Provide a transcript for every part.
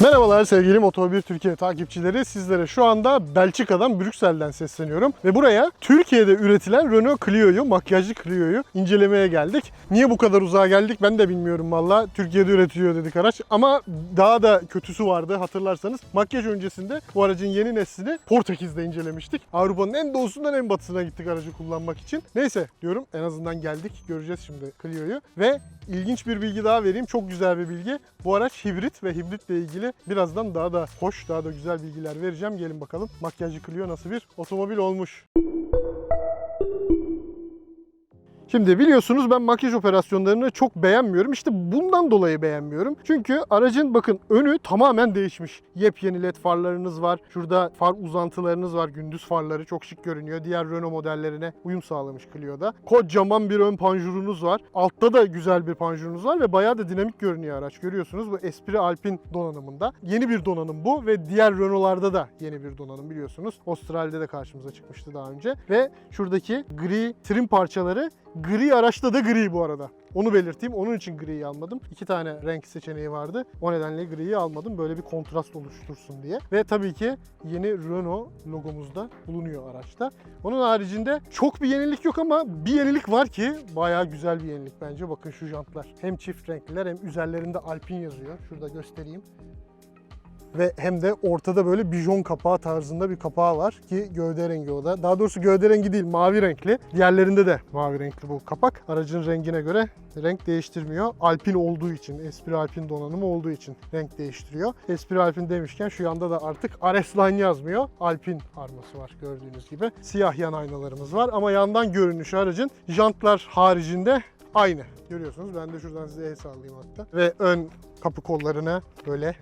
Merhabalar sevgili Motor1 Türkiye takipçileri. Sizlere şu anda Belçika'dan, Brüksel'den sesleniyorum. Ve buraya Türkiye'de üretilen Renault Clio'yu, makyajlı Clio'yu incelemeye geldik. Niye bu kadar uzağa geldik ben de bilmiyorum valla. Türkiye'de üretiliyor dedik araç. Ama daha da kötüsü vardı hatırlarsanız. Makyaj öncesinde bu aracın yeni neslini Portekiz'de incelemiştik. Avrupa'nın en doğusundan en batısına gittik aracı kullanmak için. Neyse diyorum en azından geldik. Göreceğiz şimdi Clio'yu. Ve ilginç bir bilgi daha vereyim. Çok güzel bir bilgi. Bu araç hibrit ve hibritle ilgili birazdan daha da hoş, daha da güzel bilgiler vereceğim. Gelin bakalım makyajlı Clio nasıl bir otomobil olmuş. Şimdi biliyorsunuz ben makyaj operasyonlarını çok beğenmiyorum. İşte bundan dolayı beğenmiyorum. Çünkü aracın bakın önü tamamen değişmiş. Yepyeni led farlarınız var. Şurada far uzantılarınız var. Gündüz farları çok şık görünüyor. Diğer Renault modellerine uyum sağlamış Clio'da. Kocaman bir ön panjurunuz var. Altta da güzel bir panjurunuz var ve bayağı da dinamik görünüyor araç. Görüyorsunuz bu Esprit Alpine donanımında. Yeni bir donanım bu ve diğer Renault'larda da yeni bir donanım biliyorsunuz. Austral'de de karşımıza çıkmıştı daha önce. Ve şuradaki gri trim parçaları Gri araçta da gri bu arada. Onu belirteyim. Onun için griyi almadım. İki tane renk seçeneği vardı. O nedenle griyi almadım. Böyle bir kontrast oluştursun diye. Ve tabii ki yeni Renault logomuz da bulunuyor araçta. Onun haricinde çok bir yenilik yok ama bir yenilik var ki bayağı güzel bir yenilik bence. Bakın şu jantlar. Hem çift renkliler hem üzerlerinde Alpine yazıyor. Şurada göstereyim ve hem de ortada böyle bijon kapağı tarzında bir kapağı var ki gövde rengi o da. Daha doğrusu gövde rengi değil mavi renkli. Diğerlerinde de mavi renkli bu kapak. Aracın rengine göre renk değiştirmiyor. Alpin olduğu için, Esprit Alpin donanımı olduğu için renk değiştiriyor. Esprit Alpin demişken şu yanda da artık RS Line yazmıyor. Alpin arması var gördüğünüz gibi. Siyah yan aynalarımız var ama yandan görünüşü aracın jantlar haricinde aynı. Görüyorsunuz ben de şuradan size el sallayayım hatta. Ve ön kapı kollarına böyle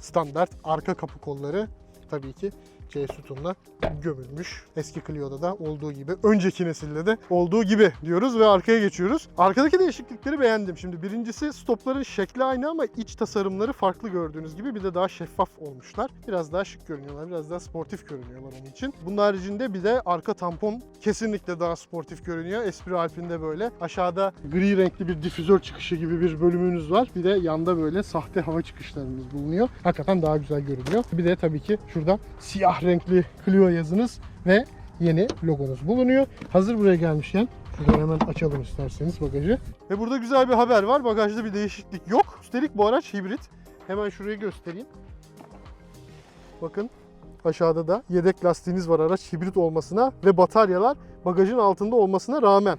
standart arka kapı kolları tabii ki C sütunla gömülmüş. Eski Clio'da da olduğu gibi, önceki nesilde de olduğu gibi diyoruz ve arkaya geçiyoruz. Arkadaki değişiklikleri beğendim. Şimdi birincisi stopların şekli aynı ama iç tasarımları farklı gördüğünüz gibi bir de daha şeffaf olmuşlar. Biraz daha şık görünüyorlar, biraz daha sportif görünüyorlar onun için. Bunun haricinde bir de arka tampon kesinlikle daha sportif görünüyor. Esprit Alpine'de böyle. Aşağıda gri renkli bir difüzör çıkışı gibi bir bölümünüz var. Bir de yanda böyle sahte hava çıkışlarımız bulunuyor. Hakikaten daha güzel görünüyor. Bir de tabii ki şurada siyah renkli Clio yazınız ve yeni logonuz bulunuyor. Hazır buraya gelmişken şuradan hemen açalım isterseniz bagajı. Ve burada güzel bir haber var. Bagajda bir değişiklik yok. Üstelik bu araç hibrit. Hemen şurayı göstereyim. Bakın aşağıda da yedek lastiğiniz var araç hibrit olmasına ve bataryalar bagajın altında olmasına rağmen.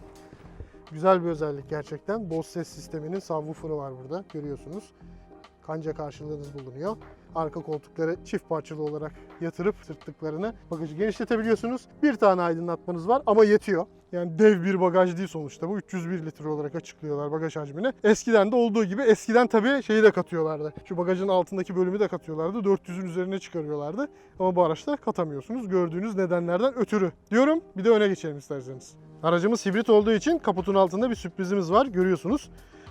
Güzel bir özellik gerçekten. Bose ses sisteminin subwoofer'ı var burada görüyorsunuz. Kanca karşılığınız bulunuyor. Arka koltukları çift parçalı olarak yatırıp sırtlıklarını bagajı genişletebiliyorsunuz. Bir tane aydınlatmanız var ama yetiyor. Yani dev bir bagaj değil sonuçta bu. 301 litre olarak açıklıyorlar bagaj hacmini. Eskiden de olduğu gibi eskiden tabii şeyi de katıyorlardı. Şu bagajın altındaki bölümü de katıyorlardı. 400'ün üzerine çıkarıyorlardı. Ama bu araçta katamıyorsunuz. Gördüğünüz nedenlerden ötürü. Diyorum bir de öne geçelim isterseniz. Aracımız hibrit olduğu için kaputun altında bir sürprizimiz var. Görüyorsunuz.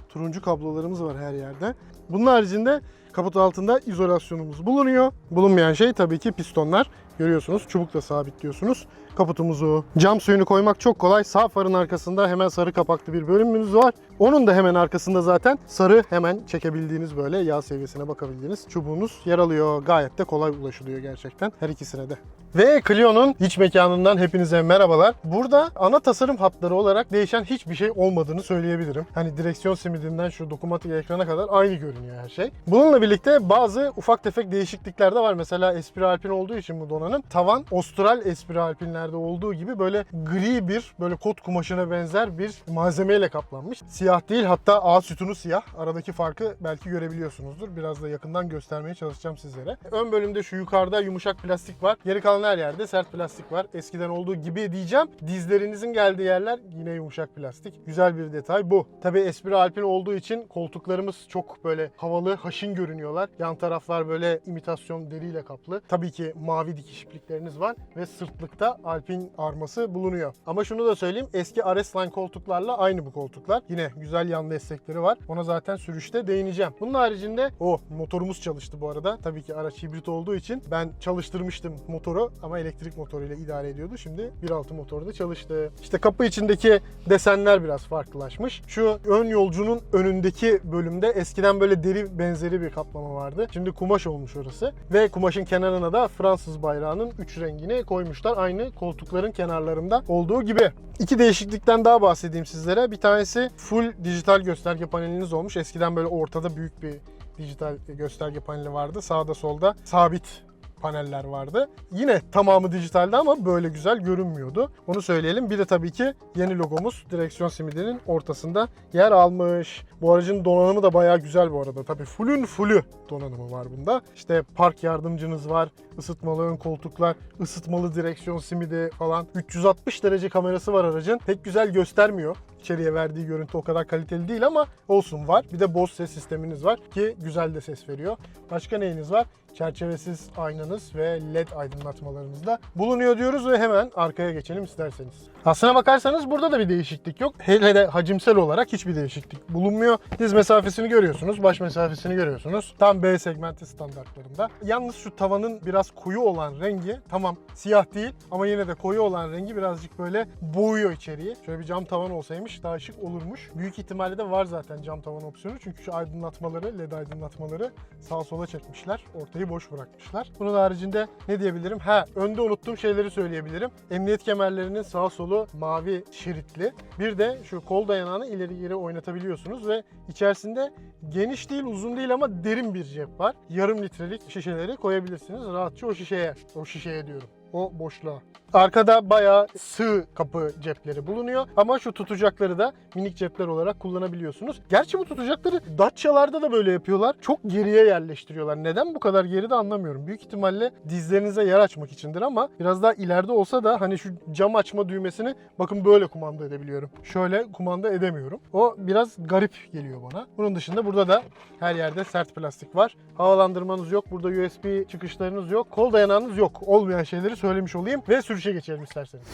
Turuncu kablolarımız var her yerde. Bunun haricinde kaput altında izolasyonumuz bulunuyor. Bulunmayan şey tabii ki pistonlar. Görüyorsunuz çubukla sabitliyorsunuz kaputumuzu. Cam suyunu koymak çok kolay. Sağ farın arkasında hemen sarı kapaklı bir bölümümüz var. Onun da hemen arkasında zaten sarı hemen çekebildiğiniz böyle yağ seviyesine bakabildiğiniz çubuğunuz yer alıyor. Gayet de kolay ulaşılıyor gerçekten her ikisine de. Ve Clio'nun iç mekanından hepinize merhabalar. Burada ana tasarım hatları olarak değişen hiçbir şey olmadığını söyleyebilirim. Hani direksiyon simidinden şu dokunmatik ekrana kadar aynı görünüyor her şey. Bununla birlikte bazı ufak tefek değişiklikler de var. Mesela Esprit Alpine olduğu için bu donanım tavan Austral Esprit Alpine'lerde olduğu gibi böyle gri bir böyle kot kumaşına benzer bir malzemeyle kaplanmış. Siyah değil hatta A sütunu siyah. Aradaki farkı belki görebiliyorsunuzdur. Biraz da yakından göstermeye çalışacağım sizlere. Ön bölümde şu yukarıda yumuşak plastik var. Geri kalan her yerde sert plastik var. Eskiden olduğu gibi diyeceğim. Dizlerinizin geldiği yerler yine yumuşak plastik. Güzel bir detay bu. Tabii Esprit Alpine olduğu için koltuklarımız çok böyle havalı, haşin görünüyorlar. Yan taraflar böyle imitasyon deriyle kaplı. Tabii ki mavi dikiş iplikleriniz var ve sırtlıkta Alpine arması bulunuyor. Ama şunu da söyleyeyim. Eski RS Line koltuklarla aynı bu koltuklar. Yine güzel yan destekleri var. Ona zaten sürüşte değineceğim. Bunun haricinde o motorumuz çalıştı bu arada. Tabii ki araç hibrit olduğu için ben çalıştırmıştım motoru ama elektrik motoruyla idare ediyordu. Şimdi 1.6 motoru da çalıştı. İşte kapı içindeki desenler biraz farklılaşmış. Şu ön yolcunun önündeki bölümde eskiden böyle deri benzeri bir kaplama vardı. Şimdi kumaş olmuş orası. Ve kumaşın kenarına da Fransız bayrağının 3 rengini koymuşlar. Aynı koltukların kenarlarında olduğu gibi. İki değişiklikten daha bahsedeyim sizlere. Bir tanesi full dijital gösterge paneliniz olmuş. Eskiden böyle ortada büyük bir dijital gösterge paneli vardı. Sağda solda sabit paneller vardı. Yine tamamı dijitaldi ama böyle güzel görünmüyordu. Onu söyleyelim. Bir de tabii ki yeni logomuz direksiyon simidinin ortasında yer almış. Bu aracın donanımı da bayağı güzel bu arada. Tabii fullün fullü donanımı var bunda. İşte park yardımcınız var, ısıtmalı ön koltuklar, ısıtmalı direksiyon simidi falan. 360 derece kamerası var aracın. Pek güzel göstermiyor. İçeriye verdiği görüntü o kadar kaliteli değil ama olsun var. Bir de Bose ses sisteminiz var ki güzel de ses veriyor. Başka neyiniz var? Çerçevesiz aynanız ve led aydınlatmalarınız da bulunuyor diyoruz ve hemen arkaya geçelim isterseniz. Aslına bakarsanız burada da bir değişiklik yok. Hele de hacimsel olarak hiçbir değişiklik bulunmuyor. Diz mesafesini görüyorsunuz, baş mesafesini görüyorsunuz. Tam B segmenti standartlarında. Yalnız şu tavanın biraz koyu olan rengi tamam siyah değil ama yine de koyu olan rengi birazcık böyle boğuyor içeriği. Şöyle bir cam tavan olsaymış daha şık olurmuş. Büyük ihtimalle de var zaten cam tavan opsiyonu. Çünkü şu aydınlatmaları, led aydınlatmaları sağa sola çekmişler. Ortayı boş bırakmışlar. Bunun haricinde ne diyebilirim? Ha önde unuttuğum şeyleri söyleyebilirim. Emniyet kemerlerinin sağ solu mavi şeritli. Bir de şu kol dayanağını ileri geri oynatabiliyorsunuz ve içerisinde geniş değil uzun değil ama derin bir cep var. Yarım litrelik şişeleri koyabilirsiniz rahatça o şişeye. O şişeye diyorum o boşluğa. Arkada bayağı sığ kapı cepleri bulunuyor ama şu tutacakları da minik cepler olarak kullanabiliyorsunuz. Gerçi bu tutacakları Dacia'larda da böyle yapıyorlar. Çok geriye yerleştiriyorlar. Neden bu kadar geride anlamıyorum. Büyük ihtimalle dizlerinize yer açmak içindir ama biraz daha ileride olsa da hani şu cam açma düğmesini bakın böyle kumanda edebiliyorum. Şöyle kumanda edemiyorum. O biraz garip geliyor bana. Bunun dışında burada da her yerde sert plastik var. Havalandırmanız yok. Burada USB çıkışlarınız yok. Kol dayanağınız yok. Olmayan şeyleri söylemiş olayım ve sürüşe geçelim isterseniz.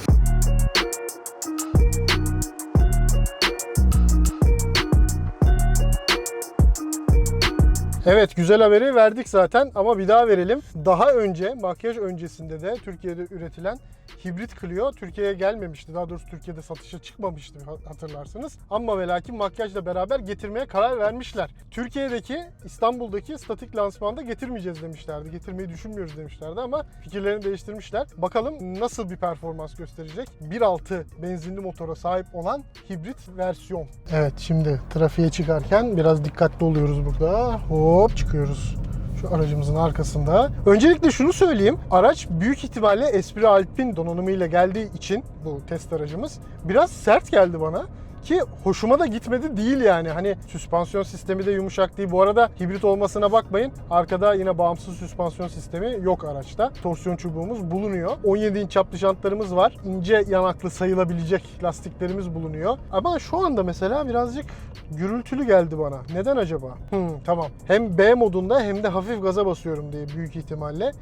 Evet güzel haberi verdik zaten ama bir daha verelim. Daha önce makyaj öncesinde de Türkiye'de üretilen hibrit Clio Türkiye'ye gelmemişti. Daha doğrusu Türkiye'de satışa çıkmamıştı hatırlarsınız. Ama ve lakin makyajla beraber getirmeye karar vermişler. Türkiye'deki İstanbul'daki statik lansmanda getirmeyeceğiz demişlerdi. Getirmeyi düşünmüyoruz demişlerdi ama fikirlerini değiştirmişler. Bakalım nasıl bir performans gösterecek? 1.6 benzinli motora sahip olan hibrit versiyon. Evet şimdi trafiğe çıkarken biraz dikkatli oluyoruz burada. Hop çıkıyoruz şu aracımızın arkasında. Öncelikle şunu söyleyeyim. Araç büyük ihtimalle Esprit Alpine donanımıyla geldiği için bu test aracımız biraz sert geldi bana. Ki hoşuma da gitmedi değil yani. Hani süspansiyon sistemi de yumuşak değil. Bu arada hibrit olmasına bakmayın. Arkada yine bağımsız süspansiyon sistemi yok araçta. Torsiyon çubuğumuz bulunuyor. 17 inç çaplı jantlarımız var. İnce yanaklı sayılabilecek lastiklerimiz bulunuyor. Ama şu anda mesela birazcık gürültülü geldi bana. Neden acaba? Hmm, tamam. Hem B modunda hem de hafif gaza basıyorum diye büyük ihtimalle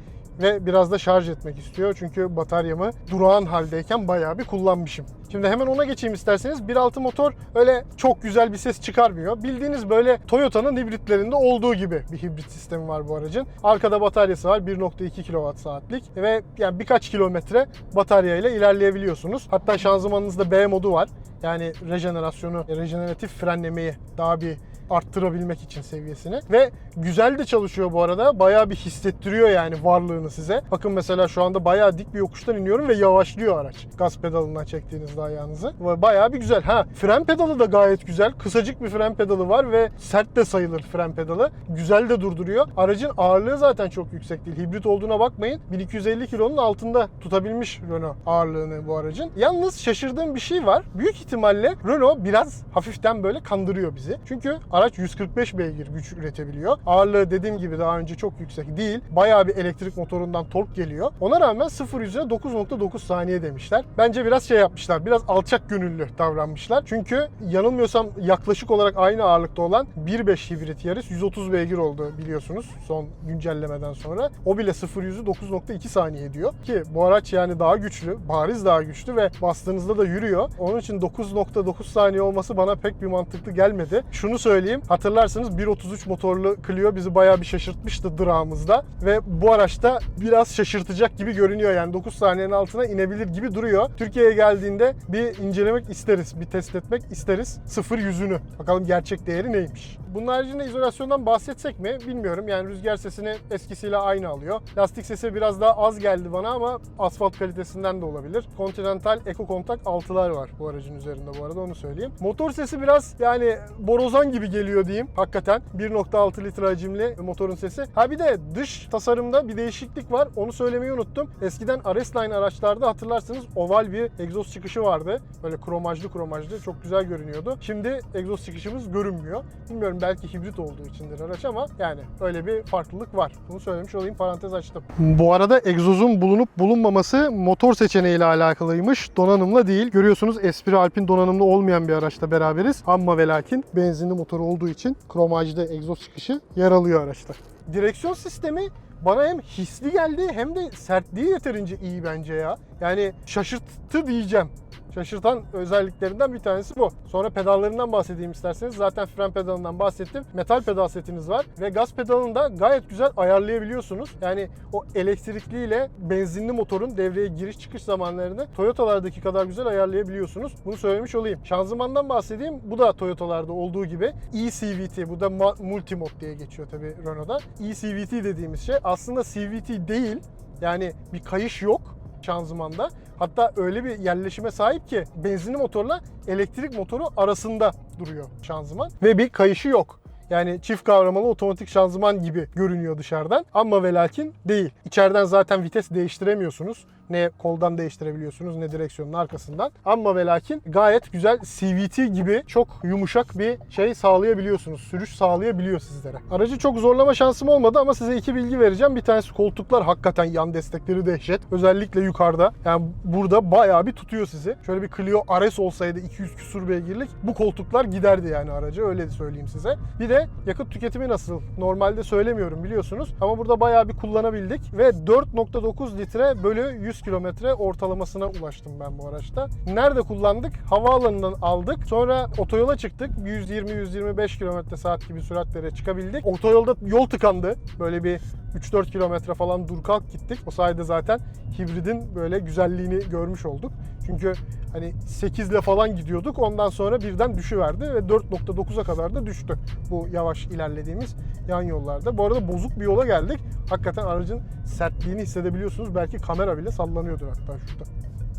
ve biraz da şarj etmek istiyor. Çünkü bataryamı durağan haldeyken bayağı bir kullanmışım. Şimdi hemen ona geçeyim isterseniz. 1.6 motor öyle çok güzel bir ses çıkarmıyor. Bildiğiniz böyle Toyota'nın hibritlerinde olduğu gibi bir hibrit sistemi var bu aracın. Arkada bataryası var 1.2 kWh saatlik ve yani birkaç kilometre batarya ile ilerleyebiliyorsunuz. Hatta şanzımanınızda B modu var. Yani rejenerasyonu, rejeneratif frenlemeyi daha bir arttırabilmek için seviyesini. Ve güzel de çalışıyor bu arada. Bayağı bir hissettiriyor yani varlığını size. Bakın mesela şu anda bayağı dik bir yokuştan iniyorum ve yavaşlıyor araç. Gaz pedalından çektiğinizde ayağınızı. Bayağı bir güzel. Ha fren pedalı da gayet güzel. Kısacık bir fren pedalı var ve sert de sayılır fren pedalı. Güzel de durduruyor. Aracın ağırlığı zaten çok yüksek değil. Hibrit olduğuna bakmayın. 1250 kilonun altında tutabilmiş Renault ağırlığını bu aracın. Yalnız şaşırdığım bir şey var. Büyük ihtimalle Renault biraz hafiften böyle kandırıyor bizi. Çünkü araç 145 beygir güç üretebiliyor. Ağırlığı dediğim gibi daha önce çok yüksek değil. Bayağı bir elektrik motorundan tork geliyor. Ona rağmen 0 100'e 9.9 saniye demişler. Bence biraz şey yapmışlar. Biraz alçak gönüllü davranmışlar. Çünkü yanılmıyorsam yaklaşık olarak aynı ağırlıkta olan 1.5 hibrit Yaris 130 beygir oldu biliyorsunuz son güncellemeden sonra. O bile 0 100'ü 9.2 saniye diyor. Ki bu araç yani daha güçlü, bariz daha güçlü ve bastığınızda da yürüyor. Onun için 9.9 saniye olması bana pek bir mantıklı gelmedi. Şunu söyleyeyim söyleyeyim. Hatırlarsınız 1.33 motorlu Clio bizi bayağı bir şaşırtmıştı durağımızda. Ve bu araçta biraz şaşırtacak gibi görünüyor. Yani 9 saniyenin altına inebilir gibi duruyor. Türkiye'ye geldiğinde bir incelemek isteriz. Bir test etmek isteriz. Sıfır yüzünü. Bakalım gerçek değeri neymiş. Bunun haricinde izolasyondan bahsetsek mi bilmiyorum. Yani rüzgar sesini eskisiyle aynı alıyor. Lastik sesi biraz daha az geldi bana ama asfalt kalitesinden de olabilir. Continental Eco Contact 6'lar var bu aracın üzerinde bu arada onu söyleyeyim. Motor sesi biraz yani borazan gibi geliyor diyeyim. Hakikaten 1.6 litre hacimli motorun sesi. Ha bir de dış tasarımda bir değişiklik var. Onu söylemeyi unuttum. Eskiden RS-Line araçlarda hatırlarsınız oval bir egzoz çıkışı vardı. Böyle kromajlı kromajlı çok güzel görünüyordu. Şimdi egzoz çıkışımız görünmüyor. Bilmiyorum belki hibrit olduğu içindir araç ama yani öyle bir farklılık var. Bunu söylemiş olayım parantez açtım. Bu arada egzozun bulunup bulunmaması motor seçeneğiyle alakalıymış. Donanımla değil. Görüyorsunuz Esprit Alpine donanımlı olmayan bir araçla beraberiz. Ama ve lakin benzinli motor olduğu için kromajlı egzoz çıkışı yer alıyor araçta. Direksiyon sistemi bana hem hisli geldi hem de sertliği yeterince iyi bence ya. Yani şaşırttı diyeceğim. Şaşırtan özelliklerinden bir tanesi bu. Sonra pedallarından bahsedeyim isterseniz. Zaten fren pedalından bahsettim. Metal pedal setiniz var ve gaz pedalını da gayet güzel ayarlayabiliyorsunuz. Yani o elektrikli ile benzinli motorun devreye giriş çıkış zamanlarını Toyota'lardaki kadar güzel ayarlayabiliyorsunuz. Bunu söylemiş olayım. Şanzımandan bahsedeyim. Bu da Toyota'larda olduğu gibi eCVT. Bu da multimod diye geçiyor tabii Renault'da. eCVT dediğimiz şey aslında CVT değil. Yani bir kayış yok şanzımanda. Hatta öyle bir yerleşime sahip ki benzinli motorla elektrik motoru arasında duruyor şanzıman ve bir kayışı yok. Yani çift kavramalı otomatik şanzıman gibi görünüyor dışarıdan ama ve lakin değil. İçeriden zaten vites değiştiremiyorsunuz. Ne koldan değiştirebiliyorsunuz ne direksiyonun arkasından. Ama ve lakin gayet güzel CVT gibi çok yumuşak bir şey sağlayabiliyorsunuz. Sürüş sağlayabiliyor sizlere. Aracı çok zorlama şansım olmadı ama size iki bilgi vereceğim. Bir tanesi koltuklar hakikaten yan destekleri dehşet. Özellikle yukarıda. Yani burada bayağı bir tutuyor sizi. Şöyle bir Clio RS olsaydı 200 küsur beygirlik bu koltuklar giderdi yani aracı öyle söyleyeyim size. Bir de yakıt tüketimi nasıl? Normalde söylemiyorum biliyorsunuz ama burada bayağı bir kullanabildik ve 4.9 litre bölü 100 kilometre ortalamasına ulaştım ben bu araçta. Nerede kullandık? Havaalanından aldık. Sonra otoyola çıktık. 120-125 kilometre saat gibi süratlere çıkabildik. Otoyolda yol tıkandı. Böyle bir 3-4 kilometre falan dur kalk gittik. O sayede zaten hibridin böyle güzelliğini görmüş olduk. Çünkü hani 8 ile falan gidiyorduk. Ondan sonra birden düşüverdi ve 4.9'a kadar da düştü bu yavaş ilerlediğimiz yan yollarda. Bu arada bozuk bir yola geldik. Hakikaten aracın sertliğini hissedebiliyorsunuz. Belki kamera bile sallanıyordur hatta şurada.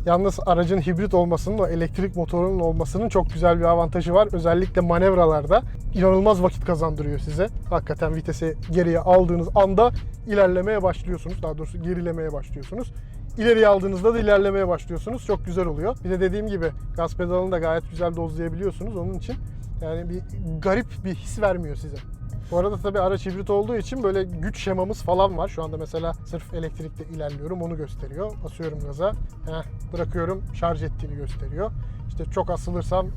Yalnız aracın hibrit olmasının, o elektrik motorunun olmasının çok güzel bir avantajı var. Özellikle manevralarda inanılmaz vakit kazandırıyor size. Hakikaten vitesi geriye aldığınız anda ilerlemeye başlıyorsunuz. Daha doğrusu gerilemeye başlıyorsunuz. İleriye aldığınızda da ilerlemeye başlıyorsunuz. Çok güzel oluyor. Bir de dediğim gibi gaz pedalını da gayet güzel dozlayabiliyorsunuz. Onun için yani bir garip bir his vermiyor size. Bu arada tabii araç hibrit olduğu için böyle güç şemamız falan var. Şu anda mesela sırf elektrikle ilerliyorum onu gösteriyor. Basıyorum gaza. Heh, bırakıyorum şarj ettiğini gösteriyor. İşte çok asılırsam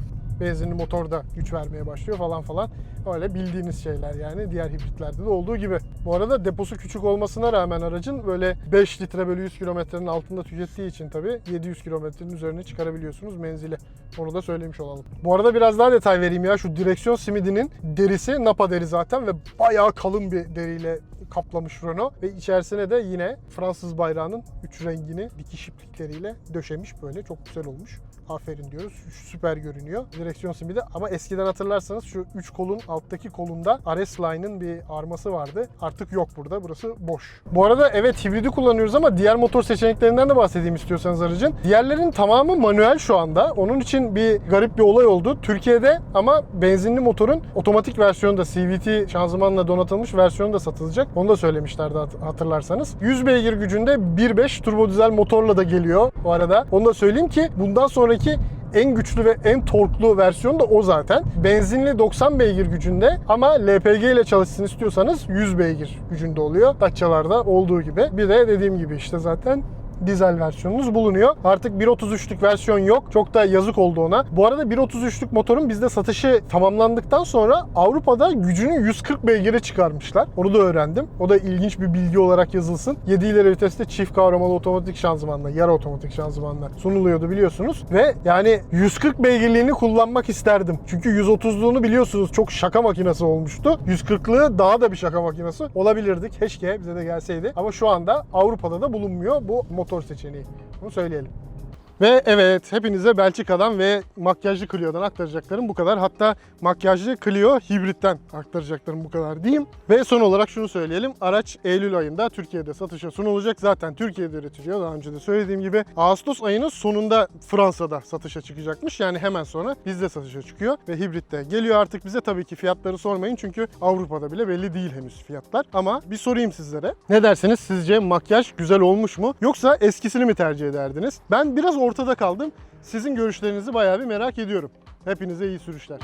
benzinli motor da güç vermeye başlıyor falan falan. Öyle bildiğiniz şeyler yani diğer hibritlerde de olduğu gibi. Bu arada deposu küçük olmasına rağmen aracın böyle 5 litre bölü 100 kilometrenin altında tükettiği için tabii 700 kilometrenin üzerine çıkarabiliyorsunuz menzili. Onu da söylemiş olalım. Bu arada biraz daha detay vereyim ya. Şu direksiyon simidinin derisi Napa deri zaten ve bayağı kalın bir deriyle kaplamış Renault. Ve içerisine de yine Fransız bayrağının 3 rengini dikiş iplikleriyle döşemiş böyle. Çok güzel olmuş. Aferin diyoruz. Süper görünüyor. Direksiyon simidi ama eskiden hatırlarsanız şu 3 kolun alttaki kolunda RS Line'ın bir arması vardı. Artık yok burada. Burası boş. Bu arada evet hibridi kullanıyoruz ama diğer motor seçeneklerinden de bahsedeyim istiyorsanız aracın. Diğerlerin tamamı manuel şu anda. Onun için bir garip bir olay oldu. Türkiye'de ama benzinli motorun otomatik versiyonu da CVT şanzımanla donatılmış versiyonu da satılacak. Onu da söylemişlerdi hat- hatırlarsanız. 100 beygir gücünde 1.5 turbo dizel motorla da geliyor bu arada. Onu da söyleyeyim ki bundan sonraki en güçlü ve en torklu versiyon da o zaten. Benzinli 90 beygir gücünde ama LPG ile çalışsın istiyorsanız 100 beygir gücünde oluyor. Dacia'larda olduğu gibi. Bir de dediğim gibi işte zaten dizel versiyonunuz bulunuyor. Artık 1.33'lük versiyon yok. Çok da yazık oldu ona. Bu arada 1.33'lük motorun bizde satışı tamamlandıktan sonra Avrupa'da gücünü 140 beygire çıkarmışlar. Onu da öğrendim. O da ilginç bir bilgi olarak yazılsın. 7 ileri viteste çift kavramalı otomatik şanzımanla, yarı otomatik şanzımanla sunuluyordu biliyorsunuz. Ve yani 140 beygirliğini kullanmak isterdim. Çünkü 130'luğunu biliyorsunuz çok şaka makinesi olmuştu. 140'lığı daha da bir şaka makinesi olabilirdi. Keşke bize de gelseydi. Ama şu anda Avrupa'da da bulunmuyor bu motor seçeneği. Bunu söyleyelim. Ve evet hepinize Belçika'dan ve makyajlı Clio'dan aktaracaklarım bu kadar. Hatta makyajlı Clio hibritten aktaracaklarım bu kadar diyeyim. Ve son olarak şunu söyleyelim. Araç Eylül ayında Türkiye'de satışa sunulacak. Zaten Türkiye'de üretiliyor daha önce de söylediğim gibi. Ağustos ayının sonunda Fransa'da satışa çıkacakmış. Yani hemen sonra bizde satışa çıkıyor. Ve hibritte geliyor artık bize. Tabii ki fiyatları sormayın çünkü Avrupa'da bile belli değil henüz fiyatlar. Ama bir sorayım sizlere. Ne dersiniz? Sizce makyaj güzel olmuş mu? Yoksa eskisini mi tercih ederdiniz? Ben biraz ortada kaldım. Sizin görüşlerinizi bayağı bir merak ediyorum. Hepinize iyi sürüşler.